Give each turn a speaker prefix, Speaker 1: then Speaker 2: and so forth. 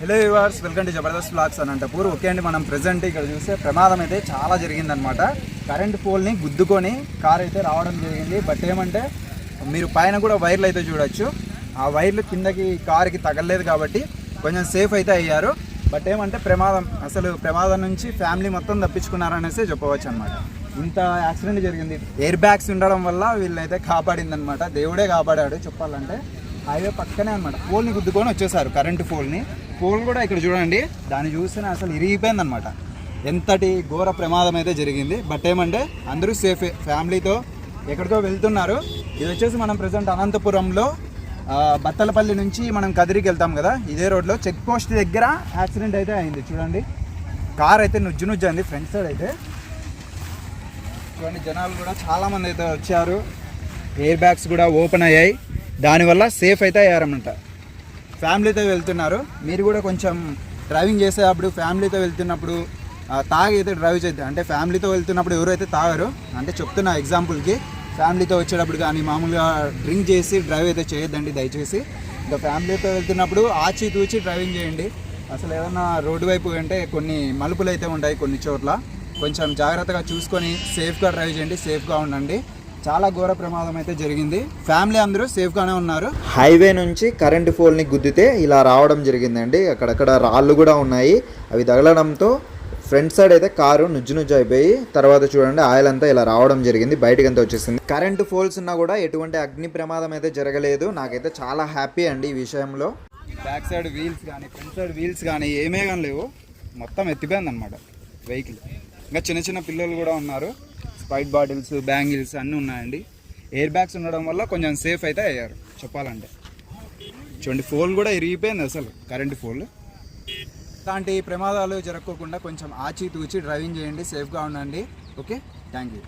Speaker 1: Hello yours welcome to Jabardasth vlogs Anantapur okay అండి మనం present ఇక్కడ చూస్తే ప్రమాదం అయితే చాలా జరిగిందనమాట కరెంట్ పోల్ని గుద్దుకొని కార్ అయితే రావడం జరిగింది. బట్ ఏమంటే మీరు పైన కూడా వైర్లు అయితే చూడొచ్చు. ఆ వైర్లు కిందకి కారుకి తగలలేదు కాబట్టి కొంచెం సేఫ్ అయితే అయ్యారు. బట్ ఏమంటే ప్రమాదం అసలు ప్రమాదం నుంచి ఫ్యామిలీ మొత్తం తప్పించుకున్నారనేసి చెప్పవచ్చు అనమాట ఇంత యాక్సిడెంట్ జరిగింది. ఎయిర్ బ్యాగ్స్ ఉండడం వల్ల వీళ్ళైతే కాపాడింది అనమాట దేవుడే కాపాడాడు చెప్పాలంటే. హైవే పక్కనే అనమాట పోల్ని గుద్దుకొని వచ్చేసారు కరెంటు పోల్ని. పోల్ కూడా ఇక్కడ చూడండి దాన్ని చూస్తే అసలు ఇరిగిపోయింది అనమాట ఎంతటి ఘోర ప్రమాదం అయితే జరిగింది. బట్ ఏమంటే అందరూ సేఫే ఫ్యామిలీతో ఎక్కడికో వెళ్తున్నారు. ఇది వచ్చేసి మనం ప్రజెంట్ అనంతపురంలో బత్తలపల్లి నుంచి మనం కదిరికి వెళ్తాం కదా ఇదే రోడ్లో. చెక్ పోస్ట్ దగ్గర యాక్సిడెంట్ అయితే అయింది. చూడండి. కార్ అయితే నుజ్జు నుజ్జు అంది ఫ్రంట్ సైడ్ అయితే. చూడండి జనాలు కూడా చాలామంది అయితే వచ్చారు. ఎయిర్ బ్యాగ్స్ కూడా ఓపెన్ అయ్యాయి. దానివల్ల సేఫ్ అయితే అయ్యారన్నమాట. ఫ్యామిలీతో వెళ్తున్నారు. మీరు కూడా కొంచెం డ్రైవింగ్ చేసేటప్పుడు ఫ్యామిలీతో వెళ్తున్నప్పుడు తాగైతే తాగి అయితే డ్రైవ్ చేద్దాం. అంటే ఫ్యామిలీతో వెళ్తున్నప్పుడు ఎవరైతే తాగరు అంటే చెప్తున్నా ఎగ్జాంపుల్కి ఫ్యామిలీతో వచ్చేటప్పుడు కానీ మామూలుగా డ్రింక్ చేసి డ్రైవ్ అయితే చేయొద్దండి దయచేసి. ఇంకా ఫ్యామిలీతో వెళ్తున్నప్పుడు ఆచి తూచి డ్రైవింగ్ చేయండి. అసలు ఏదన్నా రోడ్డు వైపు అంటే కొన్ని మలుపులు అయితే ఉంటాయి కొన్ని చోట్ల. కొంచెం జాగ్రత్తగా చూసుకొని సేఫ్గా డ్రైవ్ చేయండి సేఫ్గా ఉండండి. చాలా ఘోర ప్రమాదం అయితే జరిగింది. ఫ్యామిలీ అందరూ సేఫ్గానే ఉన్నారు. హైవే నుంచి కరెంటు పోల్ని గుద్దితే ఇలా రావడం జరిగిందండి. అక్కడక్కడ రాళ్ళు కూడా ఉన్నాయి. అవి తగలడంతో ఫ్రంట్ సైడ్ అయితే కారు నుజ్జు నుజ్జు అయిపోయి తర్వాత చూడండి ఆయిల్ అంతా ఇలా రావడం జరిగింది. బయటకి అంతా వచ్చేసింది. కరెంటు పోల్స్ ఉన్నా కూడా ఎటువంటి అగ్ని ప్రమాదం అయితే జరగలేదు. నాకైతే చాలా హ్యాపీ అండి ఈ విషయంలో. బ్యాక్ సైడ్ వీల్స్ కానీ ఫ్రంట్ సైడ్ వీల్స్ కానీ ఏమే కానీ లేవు. మొత్తం ఎత్తిపోయింది అనమాట వెహికల్ ఇంకా చిన్న చిన్న పిల్లలు కూడా ఉన్నారు. స్పైట్ బాటిల్స్ బ్యాంగిల్స్ అన్నీ ఉన్నాయండి. ఎయిర్ బ్యాగ్స్ ఉండడం వల్ల కొంచెం సేఫ్ అయితే అయ్యారు చెప్పాలంటే. చూడండి ఫోన్ కూడా ఇరిగిపోయింది అసలు కరెంట్ ఫోన్ ఇలాంటి ప్రమాదాలు జరగకుండా కొంచెం ఆచితూచి డ్రైవింగ్ చేయండి సేఫ్గా ఉండండి. Okay thank you.